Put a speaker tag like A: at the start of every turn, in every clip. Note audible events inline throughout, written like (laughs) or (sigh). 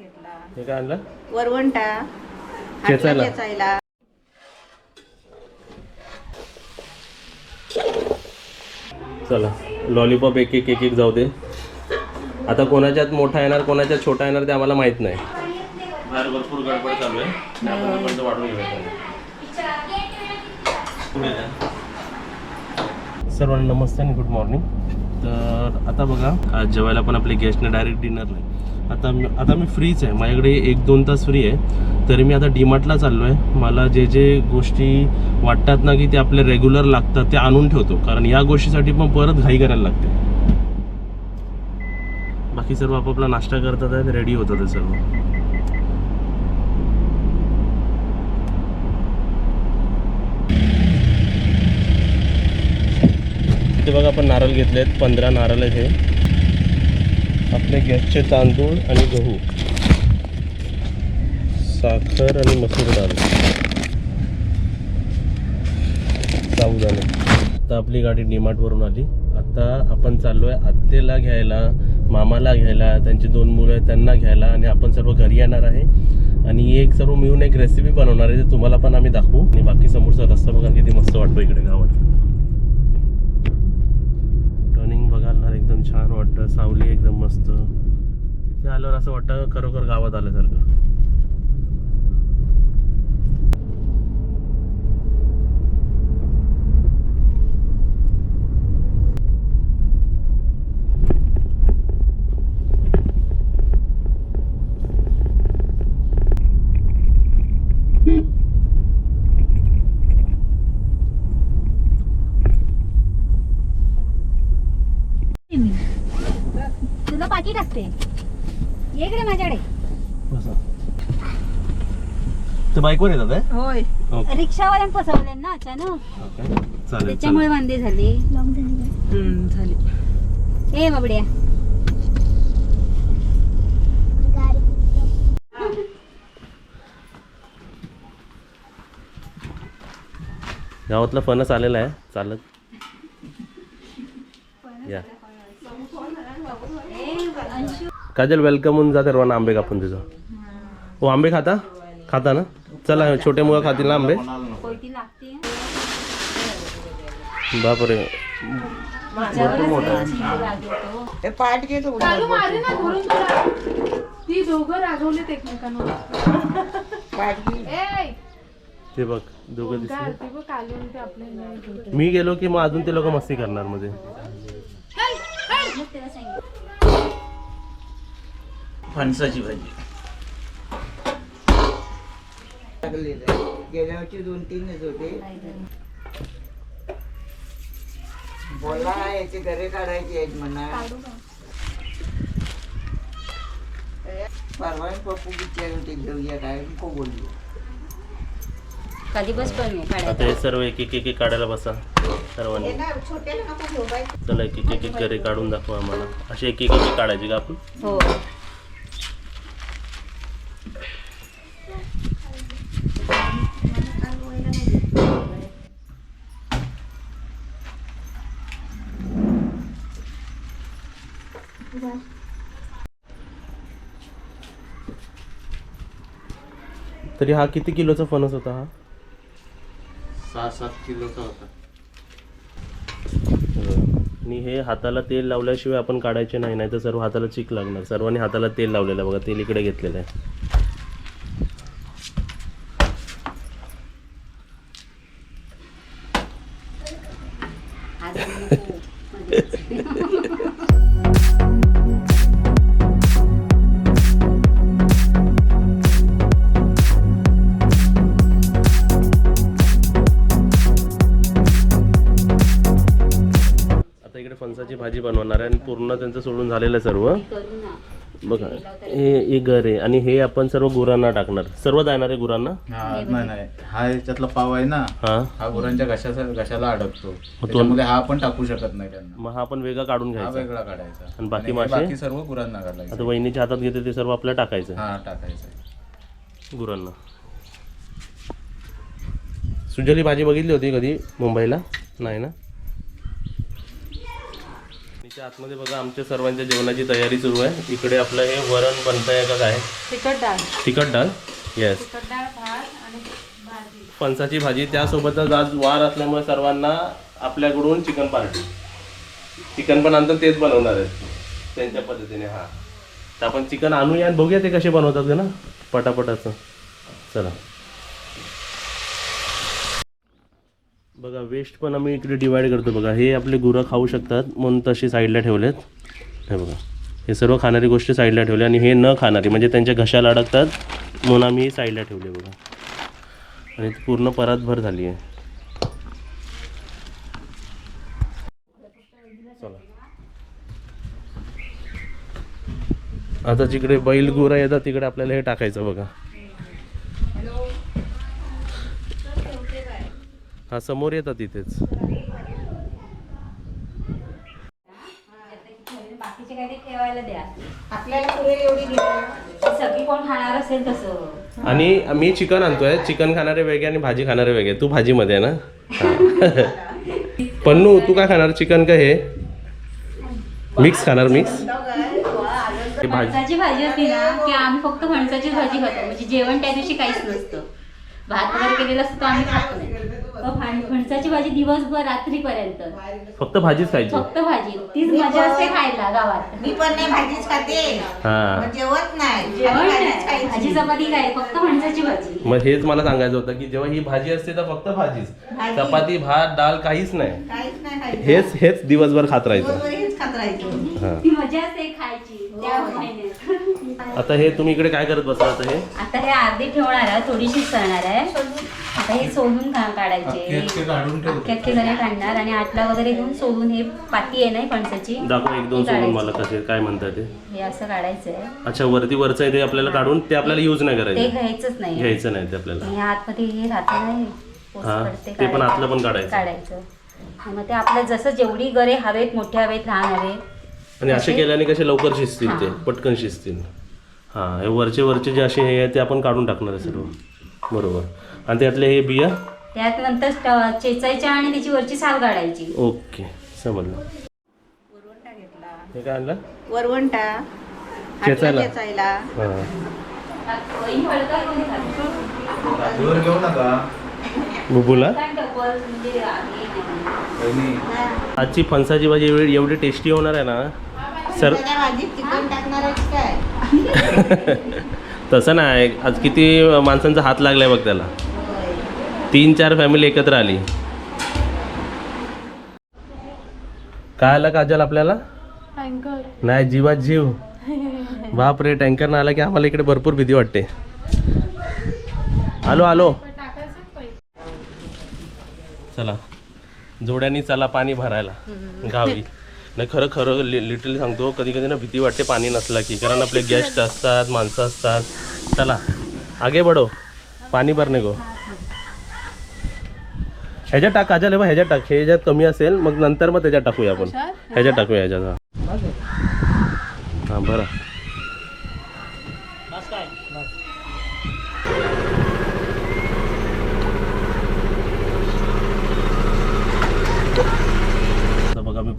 A: घेतला.
B: हे काय आणलं?
A: वरवंटा.
B: चला लॉलीपॉप एक एक एक एक जाऊ दे. आता कोणाच्यात मोठा येणार कोणाच्यात छोटा येणार ते आम्हाला माहीत नाही. बाहेर भरपूर गडबड चालू आहे. आपण घेऊया. सर्वांना नमस्ते आणि गुड मॉर्निंग तर आता बघा आज जेवायला पण आपले गेस्टने डायरेक्ट डिनर नाही आता मी आता मी फ्रीच आहे. माझ्याकडे एक दोन तास फ्री आहे. तरी मी आता डीमार्टला चाललो आहे मला जे जे गोष्टी वाटतात ना की ते आपले रेग्युलर लागतात ते आणून ठेवतो. कारण या गोष्टीसाठी पण परत घाई करायला लागते. बाकी सर्व आपापला नाश्ता करतात आहेत रेडी होतात सर्व. इथे बघा आपण नारळ घेतले आहेत पंधरा नारळ आहेत हे. आपले गॅसचे तांदूळ आणि गहू साखर आणि मसूर डाळ साबुदाणे आता आपली गाडी डीमार्टवरून आली. आता आपण चाललो आहे आत्तेला घ्यायला मामाला घ्यायला त्यांची दोन मुलं आहेत त्यांना घ्यायला आणि आपण सर्व घरी येणार आहे. आणि एक सर्व मिळून एक रेसिपी बनवणार आहे ते तुम्हाला पण आम्ही दाखवू. आणि बाकी समोरचा रस्ता बघा किती मस्त वाटतो इकडे गावात. मस्त. तिथे आल्यावर असं वाटतं खरोखर गावात आल्यासारखं
C: मी तुला पाठी टाकते ये इकडे माझ्याकडे
B: बसा ते बाईकवर येतात आहे
A: होय.
B: ओके.
C: रिक्षावाल्यान फसवले ना अचानक?
B: ओके. चालेल
C: त्याच्यामुळे
B: चालेल
C: वांदे झाले
A: झाली.
C: ए बाबड्या.
B: गावातला फणस आलेला आहे. चालत. या. काजल वेलकम होऊन जा सर्वांना आंबे कापून तुझं हो आंबे खाता? खाता ना? चला छोटे मुलं खातील ना आंबे. बापरे.
A: पाठ घेत
D: ती. दोघं रागवलेत एकमेकांवर.
A: पाठ घे.
D: ए
B: ते बघ दोघं दिसले. मी गेलो की मग अजून ते लोक मस्ती करणार मध्ये.
E: फणसाची भाजी.
A: लागलेलं आहे. गेल्या वर्षी दोन तीनच होते. बोला याचे घरे काढायचे आहेत म्हणा. परवा पप्पू विचार होते घेऊया काय नको बोललो
C: कधी बस पण
B: आता हे सर्व एक एक एक काढायला बसा सर्वांनी. चला एक एक एक एक घरी काढून दाखवा आम्हाला. असे एक एक एक एक काढायचे का आपण?
C: हो.
B: तरी हा किती किलोचा फणस होता हा?
E: सहा सात किलोचा होता.
B: आणि हे हाताला तेल लावल्याशिवाय आपण काढायचे नाही नाही तर सर्व हाताला चीक लागणार. सर्वांनी हाताला तेल लावलेलं आहे बघा तेल इकडे घेतलेलं आहे. फणसाची भाजी बनवणार आहे आणि पूर्ण त्यांचं सोडून झालेलं आहे सर्व. बघा हे हे घर आहे आणि हे आपण सर्व गुरांना टाकणार. सर्व जाणार आहे गुरांना?
E: हा नाही नाही. हा याच्यातला पाव आहे ना
B: हा.
E: हा गुरांच्या घशाचा घशाला अडकतो. त्याच्यामुळे हा आपण टाकू शकत नाही त्यांना.
B: मग हा आपण वेगळा काढून
E: हा
B: घ्यायचा.
E: वेगळा काढायचा.
B: आणि बाकी
E: हे
B: मासे?
E: बाकी सर्व गुरांना घालायचं.
B: आता वहिनीच्या हातात घेते ते सर्व आपल्याला टाकायचं.
E: हा टाकायचं.
B: गुरांना. सुजली भाजी बघितली होती कधी मुंबईला? नाही ना? इथे आतमध्ये बघा आमच्या सर्वांच्या जेवणाची तयारी सुरू आहे. इकडे आपलं हे वरण बनत आहे का काय?
D: तिखट डाळ.
B: तिखट डाळ? येस
D: तिखट डाळ भात आणि भाजी.
B: फणसाची भाजी. त्यासोबतच आज वार असल्यामुळे सर्वांना आपल्याकडून चिकन पार्टी. चिकन पण आणतात तेच बनवणार आहेत त्यांच्या पद्धतीने हा. तर आपण चिकन आणूया आणि बघूया ते कसे बनवतात ना? पटापटाचं. चला. बघा वेस्ट पण आम्ही इकडे डिवाइड करतो बघा. हे आपले गुरं खाऊ शकतात. म्हणून तशी साईडला ठेवलेत. हे बघा. हे सर्व खाणारी गोष्टी साईडला ठेवल्या आणि हे न खाणारी म्हणजे त्यांच्या घशाला अडकतात म्हणून आम्ही हे साईडला ठेवले बघा. आणि पूर्ण परातभर झाली आहे. चला. आता जिकडे बैल गुरा येतात तिकडे आपल्याला हे टाकायचं बघा. हा समोर येतात तिथेच
C: बाकीचे काही ते ठेवायला द्या.
A: आपल्याला पुरेल एवढी घ्या
C: सगळी कोण खाणार असेल तसं.
B: आणि मी चिकन आणतोय. चिकन खाणारे वेगळे आणि भाजी खाणारे वेगळे. तू भाजीमध्ये आहे ना. पन्नू तू काय खाणार? चिकन का हे? मिक्स खाणार मिक्स? भाजी
C: फणसाची भाजी असते ना की आम्ही फक्त फणसाचीच भाजी खातो. म्हणजे जेवण त्या दिवशी काहीच नसतं. भात वगैरे केलेला असतो आम्ही खात नाही. फणसाची भाजी दिवसभर रात्रीपर्यंत.
B: फक्त भाजीच खायची?
C: फक्त भाजी. तीच मजा असते खायला गावात.
A: मी पण नाही भाजीच खाते.
B: हा.
A: मग जेवत नाही.
C: जेवण. भाजी चपाती काय फक्त फणसाची भाजी.
B: मग हेच मला सांगायचं होतं की जेव्हा ही भाजी असते तर फक्त भाजीच.
A: भाजी.
B: चपाती भात डाळ काहीच नाही.
A: काहीच नाही खायचं.
B: हेच हेच दिवसभर खात राहायचं.
A: राहायचं
C: ती. मजा असते खायची त्या महिन्यात.
B: आता हे तुम्ही इकडे काय करत बसला आता हे?
C: आता हे अर्धी ठेवणार आहे थोडीशीच करणार आहे. आता हे सोलून का- काढायचे.
E: अख्खे अख्खे काढून ठेवतो.
C: अख्खे अख्खे जरे काढणार आणि आटला वगैरे घेऊन सोलून हे पाती आहे ना ही फणसाची
B: दाखव एक दोन
C: ती
B: सोडून
C: काढायची.
B: मला कसे काय म्हणतात ते.
C: हे असं काढायचं आहे
B: अच्छा वरती वरचं आहे ते आपल्याला काढून ते आपल्याला यूज नाही
C: ते
B: करायचं
C: घ्यायचंच नाही.
B: घ्यायचं नाही ते आपल्याला.
C: आणि आतमध्ये हे राहतं नाही
B: हा, ते पण. आतलं पण काढायचं.
C: काढायचं. मग ते आपल्या जसं जेवढी गरे हवेत मोठे हवेत लहान हवेत.
B: आणि असे केल्याने कसे लवकर शिजतील ते. पटकन शिजतील. हां हे वरचे वरचे जे असे हे आहे ते आपण काढून टाकणार आहे सर्व. बरोबर. आणि त्यातले हे बिया?
C: त्यात नंतर चेचायच्या आणि त्याची वरची साल काढायची.
B: ओके समजलं. हे काय आणलं?
A: वरवंटा.
B: चेचायला. हां.
E: घेऊ नका.
B: बुबूला? आजची फणसाची भाजी एवढी एवढी टेस्टी होणार आहे ना? सर (laughs) तसं नाही. आज किती माणसांचा हात लागलाय बघ त्याला. तीन चार फॅमिली एकत्र आली. काय आलं काजल आपल्याला? नाही जीवात जीव. बाप रे टँकर आला की आम्हाला इकडे भरपूर भीती वाटते. आलो आलो. चला. जोड्यांनी चला पाणी भरायला गावी. नाही खरं खरं लिटरली सांगतो कधी कधी ना भीती वाटते पाणी नसला की. कारण आपले गेस्ट असतात माणसं असतात. चला आगे बडो पाणी भरणे गो ह्याच्यात टाक काजल बघ, ह्याच्यात टाक. ह्याच्यात कमी असेल मग नंतर मग त्याच्यात टाकूया आपण. ह्याच्यात टाकूया ह्याच्यात. हा बरं.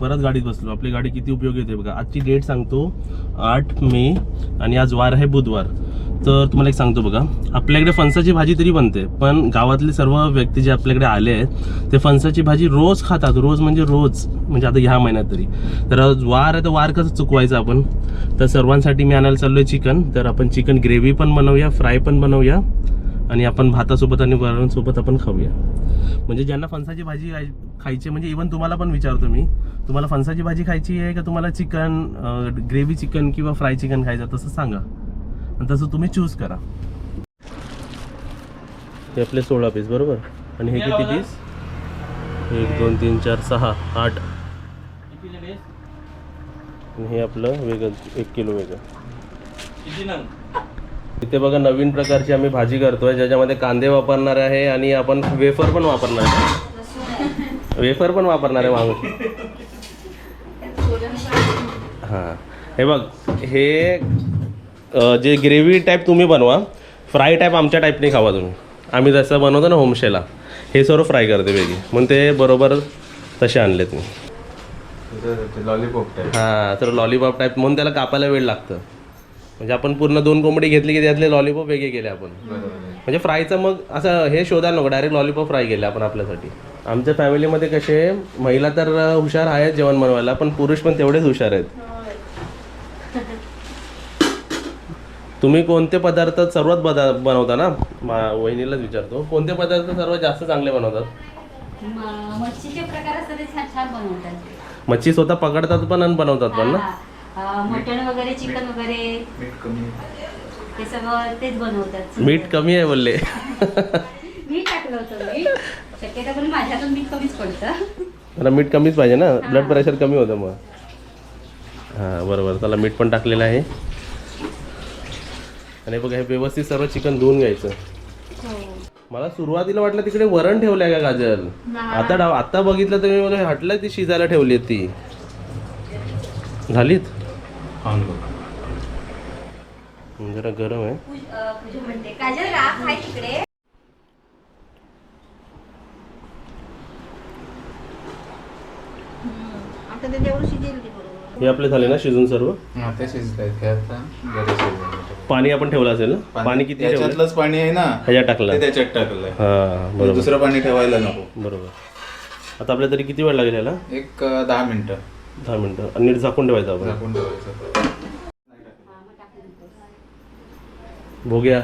B: परत गाडीत बसलो. आपली गाडी किती उपयोगी होते बघा. आजची डेट सांगतो आठ मे आणि आज वार आहे बुधवार. तर तुम्हाला एक सांगतो बघा. आपल्याकडे फणसाची भाजी तरी बनते पण गावातले सर्व व्यक्ती जे आपल्याकडे आले आहेत ते फणसाची भाजी रोज खातात. रोज म्हणजे रोज. म्हणजे आता ह्या महिन्यात तरी. तर वार आहे तर वार कसं चुकवायचं आपण? तर सर्वांसाठी मी आणायला चाललोय चिकन. तर आपण चिकन ग्रेव्ही पण बनवूया फ्राय पण बनवूया. आणि आपण भातासोबत आणि वरणसोबत आपण खाऊया. म्हणजे ज्यांना फणसाची भाजी खाय- खायची म्हणजे इवन तुम्हाला पण विचारतो मी तुम्हाला फणसाची भाजी खायची आहे का तुम्हाला चिकन ग्रेव्ही चिकन किंवा फ्राय चिकन खायचं तसं सांगा. आणि तसं तुम्ही चूज करा. हे आपले सोळा पीस बरोबर? आणि हे किती पीस एक दोन तीन चार सहा आठ. हे आपलं वेगळं एक किलो वेगळं. इथे बघा नवीन प्रकारची आम्ही भाजी करतोय ज्याच्यामध्ये कांदे वापरणार आहे आणि आपण वेफर पण वापरणार आहे. वेफर पण वापरणार आहे माणूस हां. हे बघ हे जे ग्रेव्ही टाईप तुम्ही बनवा फ्राय टाईप आमच्या टाईपने खावा तुम्ही. आम्ही जसं बनवतो ना होमस्टेला हे सर्व फ्राय करते वेगळी. म्हणून ते बरोबर तसे आणलेत मी.
E: लॉलीपॉप टाईप
B: हां तर लॉलीपॉप टाईप म्हणून त्याला कापायला वेळ लागतं. म्हणजे आपण पूर्ण दोन कोंबडी घेतली की त्यातले लॉलीपॉप वेगळे केले आपण. म्हणजे फ्रायचं मग असं हे शोधायला नको डायरेक्ट लॉलीपॉप फ्राय केले आपण आपल्यासाठी. आमच्या फॅमिलीमध्ये कसे महिला तर हुशार आहेत जेवण बनवायला पण पुरुष पण तेवढेच हुशार आहेत. तुम्ही कोणते पदार्थ सर्वात बदा बनवता ना? मा वहिनीलाच विचारतो. कोणते पदार्थ सर्वात जास्त चांगले बनवतात?
C: म- मच्छीचे प्रकार असतात छान बनवतात.
B: मच्छी स्वतः पकडतात पण आणि बनवतात पण ना.
C: मटण वगैरे चिकन वगैरे?
E: मीठ कमी
C: ते सगळं तेच बनवतात.
B: मीठ कमी आहे बोलले. (laughs)
C: मी टाकलं होतं मीठ. शक्यता पण माझ्यातून मीठ कमीच पडतं.
B: मला मीठ कमीच पाहिजे ना. ब्लड प्रेशर कमी होतं मग. हां बरोबर. त्याला मीठ पण टाकलेलं आहे. आणि बघा हे व्यवस्थित सर्व चिकन धुवून घ्यायचं. मला सुरुवातीला वाटलं तिकडे वरण ठेवलंय का गाजल आता डाव आता बघितलं तर मी बघा हटलं ती शिजायला ठेवली ती. झालीत?
E: बघ
B: जरा गरम
C: आहे.
B: हे आपले झाले ना शिजून सर्व?
E: हा, हे आता.
B: पाणी आपण ठेवलं असेल ना? पाणी किती ठेवलं?
E: याच्यातलंच पाणी आहे ना?
B: ह्याच्यात टाकलं.
E: ते त्याच्यात टाकलंय.
B: हां बरोबर.
E: दुसरं पाणी ठेवायला नको.
B: बरोबर. आता आपल्याला तरी किती वेळ लागेल याला
E: एक दहा मिनिटं.
B: दहा मिनटं. आणि नीट झाकून ठेवायचं आपण.
E: झाकून ठेवायचं
B: भोग्या.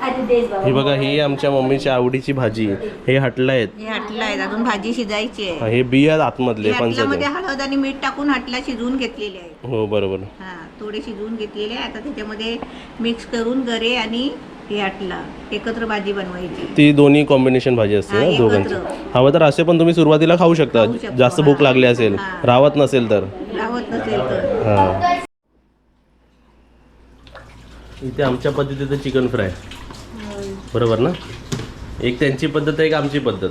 C: बाबा.
B: ही बघा ही आमच्या मम्मीच्या आवडीची भाजी हे. हटलं आहेत.
A: हे हटला आहे अजून भाजी शिजायची आहे.
B: हा, बिया आतमधले पंचाचे
A: हळद आणि मीठ टाकून हटला शिजवून घेतलेले आहे
B: हो बरोबर.
A: हा थोडे शिजवून घेतलेले आहे आता त्याच्यामध्ये मिक्स करून गरे आणि हटला एकत्र भाजी बनवायची.
B: ती दोन्ही कॉम्बिनेशन भाजी असते
A: हा,
B: ना
A: एकत्र.
B: दोघांची हवं तर असे पण तुम्ही सुरुवातीला खाऊ शकता.
A: खाऊ शकतो,
B: जास्त भूक
A: हा.
B: लागली असेल
A: हा.
B: रावत नसेल तर.
A: राहत नसेल तर.
B: हा. इथे आमच्या पद्धतीचं चिकन फ्राय बरोबर ना? एक त्यांची पद्धत आहे एक आमची पद्धत.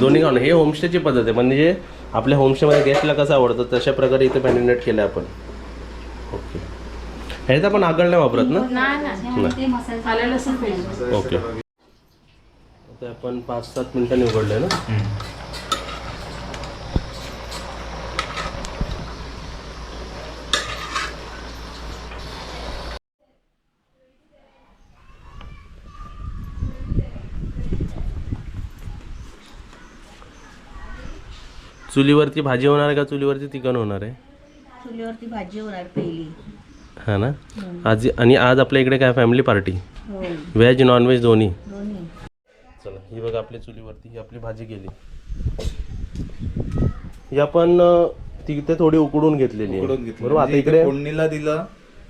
B: दोन्ही खाऊन. हे होमस्टेची पद्धत आहे. म्हणजे आपल्या होमस्टेमध्ये गेस्टला कसं आवडतं तशा प्रकारे इथे मॅरिनेट केलं आपण. ह्याचा पण आगळ नाही वापरत ना?
D: नाही नाही.
C: त्यामुळे ते मसाला.
D: आलं लसूण पेस्ट.
B: ओके. आता आपण पाच सात मिनिटांनी उघडलं ना? चुलीवरती भाजी होणार आहे का? चुलीवरती चिकन होणार आहे?
A: चुलीवरती भाजी होणार पहिली.
B: हा ना? आज आणि आज आपल्या इकडे काय family party veg non veg दोन्ही?
A: दोन्ही.
B: चला ही बघा आपली चुलीवरती ही आपली भाजी गेली ही आपण तिथे थोडी उकडून घेतलेली बरोबर? आता
E: म्हणजे
B: इकडे
E: फोडणीला दिलं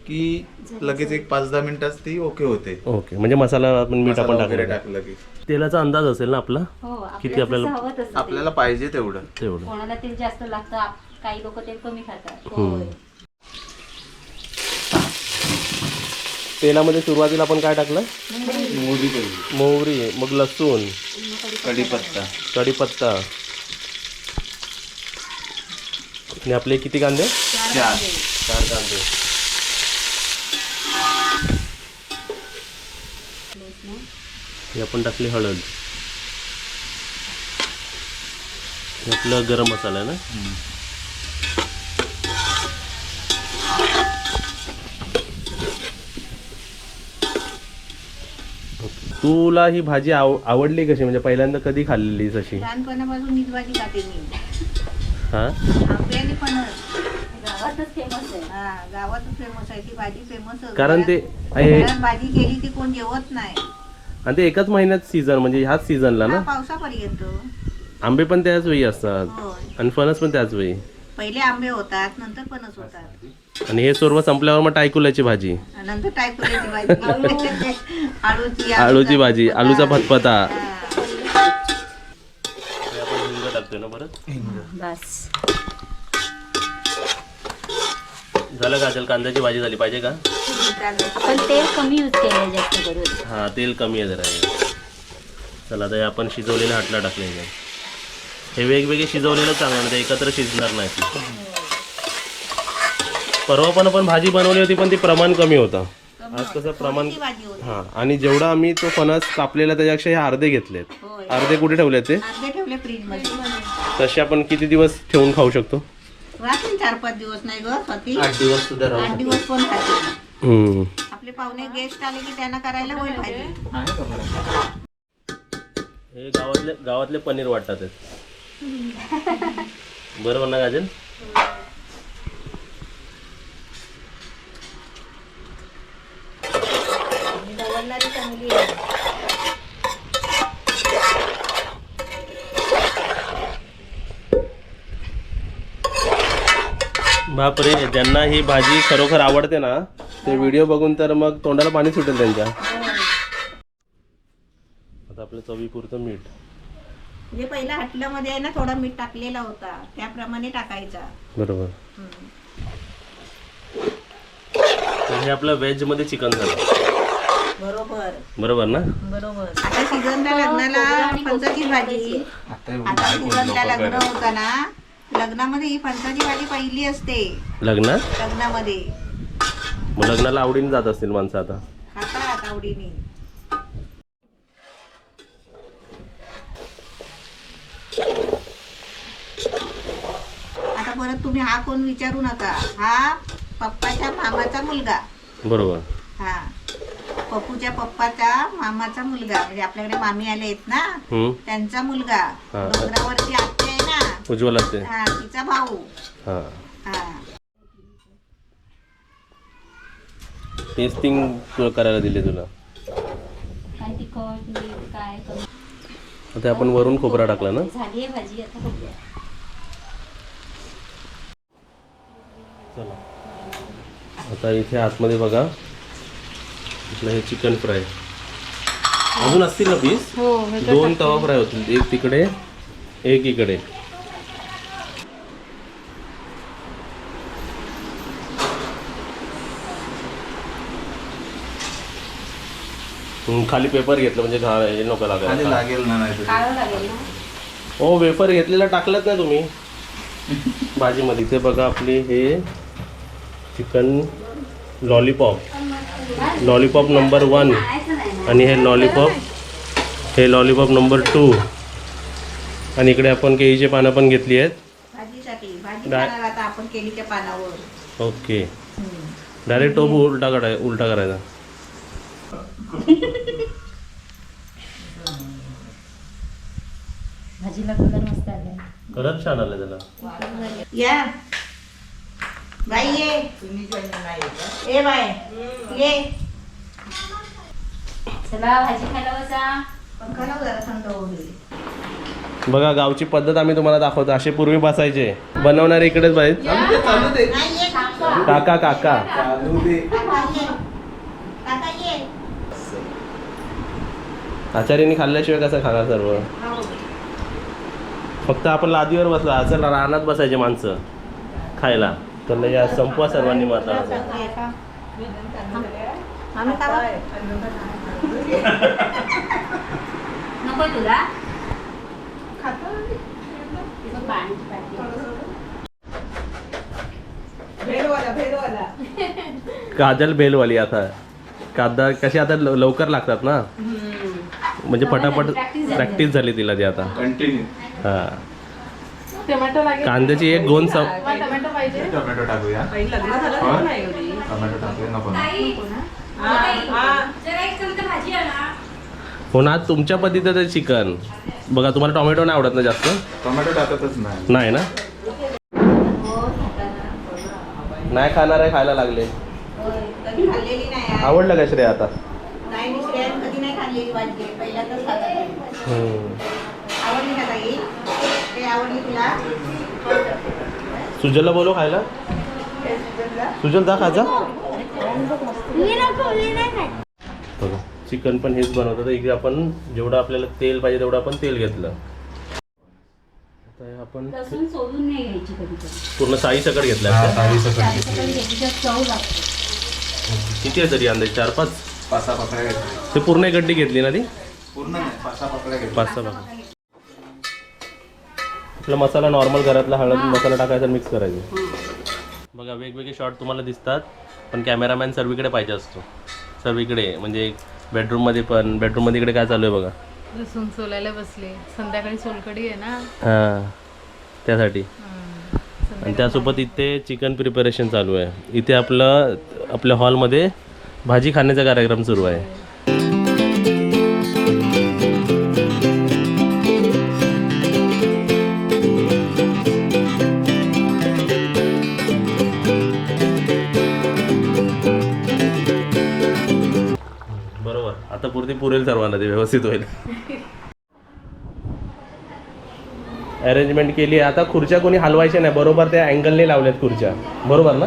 E: की लगेच एक पाच दहा मिनिटात ती ओके होते.
B: ओके म्हणजे मसाला आपण मीठ आपण टाकलं
E: की.
B: तेलाचा अंदाज असेल ना आपला?
C: हो
B: किती आपल्याला-
C: आपल्याला
E: पाहिजे तेवढं.
C: ते.
B: तेवढं.
C: कोणाला तेल जास्त लागतं काही लोक तेल कमी खातात.
B: तेलामध्ये सुरुवातीला आपण काय टाकलं?
E: मोहरी
B: मोहरी मग लसूण.
E: कढीपत्ता.
B: कढीपत्ता. आणि आपले किती कांदे?
E: चार.
B: चार कांदे. हे आपण टाकली हळद. आपलं गरम मसाला ना? तुला ही भाजी आव आवडली कशी? म्हणजे पहिल्यांदा कधी खाल्लेलीस अशी
A: लहानपणापासून हीच भाजी खाते मी.
B: हा?
A: आपल्याने पण
C: गावातच फेमस आहे.
A: हा गावातच फेमस आहे. ती भाजी फेमस
B: कारण ते हे-
A: भाजी केली ती कोण जेवत नाही.
B: आणि ते एकाच महिन्यात सीझन म्हणजे ह्याच सीझनला
A: हा,
B: ना
A: पावसापर्यंत.
B: आंबे पण त्याच वेळी असतात.
A: होय.
B: आणि फणस पण त्याच वेळी.
A: पहिले आंबे होतात नंतर पणस होतात.
B: आणि हे सर्व संपल्यावर मग टायकुल्याची भाजी.
A: नंतर टायपुल्याची भाजी. आळूची
B: आळूची भाजी आलूचा फतफता.
A: हा.
B: आपण हिंग टाकतोय ना परत?
C: बस.
B: झालं का कांद्याची भाजी झाली? पाहिजे का?
C: आपण तेल कमी यूज केलं जास्त करून.
B: हा तेल कमी आहे जरा हे. चला आता हे आपण शिजवलेलं हाटला टाकले हे वेगवेगळे शिजवलेलं चांगलं नाही ते एकत्र शिजणार नाही परवा पण आपण भाजी बनवली होती पण ती प्रमाण कमी होता. आज कसं प्रमाण
A: थोडीशी भाजी होती.
B: हा आणि जेवढा आम्ही तो फणस कापलेला त्याच्यापेक्षा हे अर्धे घेतलेत.
A: होय.
B: अर्धे कुठे ठेवले ते?
A: अर्धे ठेवले फ्रीजमध्ये
B: तसे आपण किती दिवस ठेवून खाऊ शकतो?
A: राहतील चार पाच दिवस नाही ग स्वाती.
E: आठ दिवस सुद्धा राहू
A: आठ दिवस पण खातील
B: हम्म.
A: आपले पाहुणे गेस्ट आले की त्यांना करायला होईल भाजी?
B: हे गावातले गावातले पनीर वाटतात. बरोबर ना गाजल
A: दवडणारी चांगली आहे.
B: बापरे ज्यांना ही भाजी खरोखर आवडते ना ते व्हिडिओ बघून तर मग तोंडाला पाणी सुटेल त्यांच्या. आता आपलं चवीपुरतं मीठ.
A: म्हणजे पहिला हटल्यामध्ये आहे ना थोडा मीठ टाकलेला होता त्याप्रमाणे टाकायचा.
B: बरोबर. हे आपलं व्हेजमध्ये चिकन झालं.
A: बरोबर.
B: बरोबर ना?
A: बरोबर. आता सीझनला लग्नाला फणसाची भाजी.
E: आता
A: सीझनला लग्न. होतं ना लग्नामध्ये ही फणसाची भाजी पहिली असते.
B: लग्नात
A: लग्नामध्ये.
B: मग लग्नाला आवडीने जात असतील माणसं आता.
A: खातात आवडीने. आता परत तुम्ही हा कोण विचारू नका. हा पप्पाच्या मामाचा मुलगा.
B: बरोबर.
A: हा. पप्पूच्या पप्पाचा मामाचा मुलगा म्हणजे आपल्याकडे मामी आले आहेत ना त्यांचा मुलगा.
B: हा.
A: डोंगरावरची आत्या आहे ना.
B: उज्ज्वल असते
A: हा तिचा भाऊ.
B: हा.
A: हा.
B: टेस्टिंग करायला दिले तुला.
C: काय तिखट मीठ काय कमी?
B: आता आपण वरून खोबरा टाकला ना?
C: झाली आहे भाजी आता बघूया.
B: चला. आता इथे आतमध्ये बघा. आपलं हे चिकन फ्राय अजून असतील ना पीस
D: हो
B: दोन तवा फ्राय होतील. एक तिकडे एक इकडे. हम्म, खाली पेपर घेतलं म्हणजे घा हे नको
E: खाली
B: लागायला
E: लागेल ना नाही
C: काढावं लागेल ना?
B: हो वेफर घेतलेला टाकलात ना तुम्ही. भाजीमध्ये. इथे बघा आपली हे chicken lollipop lollipop number one. आणि हे लॉलीपॉप हे लॉलीपॉप नंबर टू. आणि इकडे आपण केळीची पानं पण घेतली आहेत. ओके. डायरेक्ट टोप उलटा काढाय उलटा करायचा.
C: भाजीला कलर मस्त आलाय.
B: छान आलं त्याला.
A: या. बाई ये. ए बाय. ये.
C: चला भाजी खायला बसा.
A: पंखा लाव जरा थंड होऊ दे.
B: बघा गावची पद्धत आम्ही तुम्हाला दाखवतो. असे पूर्वी बसायचे. बनवणारे इकडेच पाहिजे
A: नाही ये. काका.
B: काका काका.
E: चालू दे.
A: काका ये. काका ये.
B: आचार्यांनी खाल्ल्याशिवाय कसं खाणार सर्व?
A: हो.
B: फक्त आपण लादीवर बसलो. असं रानात बसायचे माणसं. खायला. तर या संपवा सर्वांनी माता
C: नको तुला.
B: काजल बेलवाली आता. कादा कशी आता लव- लवकर लागतात ना? म्हणजे
C: झाली.
B: प्रॅक्टिस झाली तिला ती आता.
E: कंटिन्यू
B: हा.
D: टोमॅटो लागेल.
B: कांद्याची एक
D: मला टोमॅटो पाहिजे.
E: टोमॅटो टाकूया. हो? टोमॅटो टाकूया नको ना.
B: हो ना तुमच्या पद्धतीचं चिकन. बघा तुम्हाला टोमॅटो नाही आवडत ना जास्त?
E: टोमॅटो टाकतच नाही.
B: नाही ना? नाही खाणार आहे खायला लागले.
A: कधी खाल्लेली नाही आहे.
B: आवडलं का श्रेय आता?
A: नाही मी श्रेयाने कधी नाही खाल्लेली पहिल्यांदाच. आवडली का ताई?
B: सुजलला बोलव खायला. सुजल जा खायचा बघा चिकन पण हेच बनवतं तर इकडे आपण जेवढं आपल्याला तेल पाहिजे तेवढं आपण तेल घेतलं. आता आपण पूर्ण साई सकट घेतलं
E: हा, सकट
B: किती आहे तरी अंदाजे? चार पाच?
E: पाच सहा घेतल्या.
B: ते पूर्ण एक गड्डी घेतली ना ती?
E: पूर्ण नाही पाच सहा घेतल्या.
B: पाच सहा बघा आपला मसाला नॉर्मल घरातला हळद मसाला टाकायचा मिक्स करायचं. बघा वेगवेगळे शॉट तुम्हाला दिसतात पण कॅमेरामॅन सर्वीकडे पाहिजे असतो. सर्व इकडे म्हणजे बेडरूममध्ये पण बेडरूममध्ये इकडे काय चालू आहे बघा?
D: लसूण सोलायला बसले. संध्याकाळी सोलकडी आहे ना?
B: हां त्यासाठी. आणि त्यासोबत इथे चिकन प्रिपरेशन चालू आहे. इथे आपलं आपल्या हॉलमध्ये भाजी खाण्याचा कार्यक्रम सुरू आहे. आता पुरेल सर्वांना ते व्यवस्थित होईल. अरेंजमेंट केली. आता खुर्च्या कोणी हलवायच्या नाही. बरोबर त्या अँगलने लावल्यात खुर्च्या. बरोबर ना?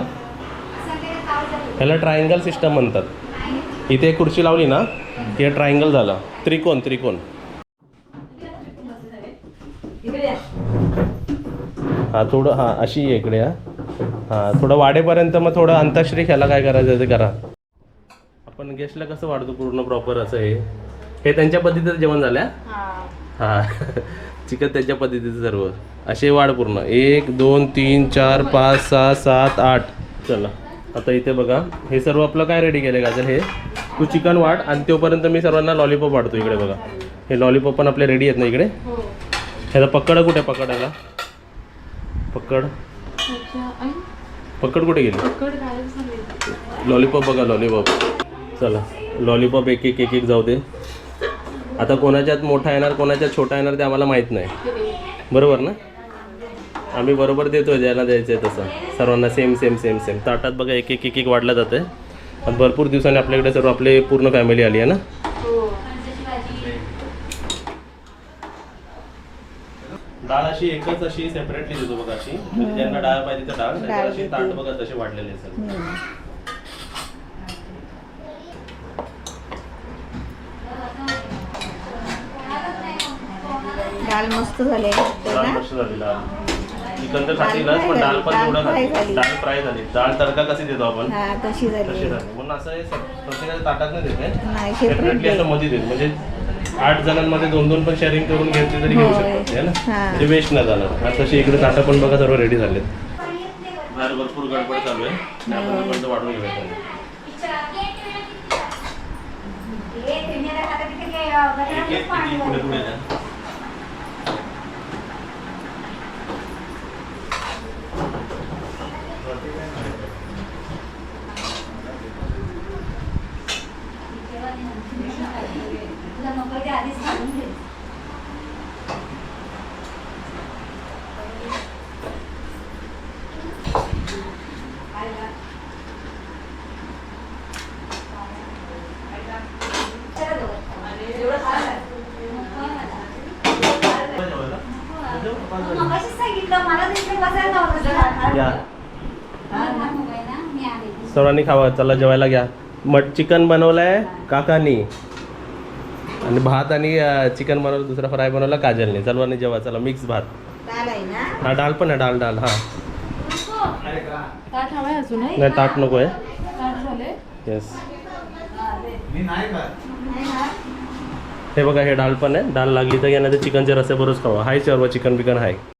B: ह्याला ट्रायंगल सिस्टम म्हणतात. इथे एक खुर्ची लावली ना हे ट्रायंगल झालं. त्रिकोण त्रिकोण. हा थोडं हां अशी आहे इकडे हा. हां थोडं वाढेपर्यंत मग थोडं अंताक्षरी ह्याला काय करायचं ते करा. आपण गेस्टला कसं वाढतो पूर्ण प्रॉपर असं हे? हे त्यांच्या पद्धतीचं जेवण झालं हा? हा. (laughs) चिकन त्यांच्या पद्धतीचं सर्व. असे वाढ पूर्ण. एक दोन तीन चार पाच सहा सात आठ. चला. आता इथे बघा. हे सर्व आपलं काय रेडी केलं गाजर हे? तू चिकन वाढ आणि तोपर्यंत मी सर्वांना लॉलीपॉप वाढतो इकडे बघा. हे लॉलीपॉप पण आपले रेडी आहेत ना इकडे? ह्याचा पकड कुठे पकडायला? पकड. पकड कुठे गेली? लॉलीपॉप बघा लॉलीपॉप चला लॉलीपॉप एक एक एक एक जाऊ दे. आता कोणाच्यात मोठा येणार कोणाच्यात छोटा येणार ते आम्हाला माहीत नाही. बरोबर ना? आम्ही बरोबर देतो ज्याला द्यायचं आहे तसं. सर्वांना सेम सेम सेम सेम ताटात बघा एक एक एक एक वाढलं जातं आहे आणि भरपूर दिवसांनी आपल्याकडे सर्व आपले पूर्ण फॅमिली आली आहे ना? डाळ अशी एकच अशी सेपरेटली देतो बघा अशी. म्हणजे ज्यांना डाळ पाहिजे तर डाळ अशी ताट बघा तसे वाढलेले असेल
A: डाळ मस्त झाली
B: मस्त झाली चिकन तर खातीलच पण डाळ पण
A: फ्राय. झाली.
B: डाळ फ्राय झाली. डाळ तडका कशी देतो आपण?
A: हा तशी झाली.
B: झाली. म्हणून असं हे प्रत्येकाच्या ताटात नाही देते
A: नाही
B: सेपरेटली
A: सेपरेट
B: असं मध्ये देत. म्हणजे आठ जणांमध्ये दोन दोन पण शेअरिंग करून घेतली तरी घेऊ. शकतात है ना?
A: हा.
B: म्हणजे वेस्ट नाही जाणार. आता तशी इकडे ताटं पण बघा सर्व रेडी झालेत. बाहेर भरपूर गडबड चालू आहे. आणि आपण पण घेऊया. एक एक एक एक या सर्वांनी खावा चला जेवायला घ्या. मट चिकन बनवलंय काकानी. आणि भात आणि चिकन बनवलं दुसरा फ्राय बनवला काजलने. सर्वांनी जेवा चला मिक्स भात.
A: डाळ आहे ना?
B: हा डाळ पण आहे डाळ डाळ हा.
D: ताट हवाय अजून
B: नाही ताट नको आहे.
D: ताट झाले.
B: येस
E: मी नाही का
B: हे बघा हे डाळ पण आहे. डाळ लागली तर घेण्याचं चिकनच्या रस्त्याबरोबरच खावा हाय सर्व चिकन बिकन हाय.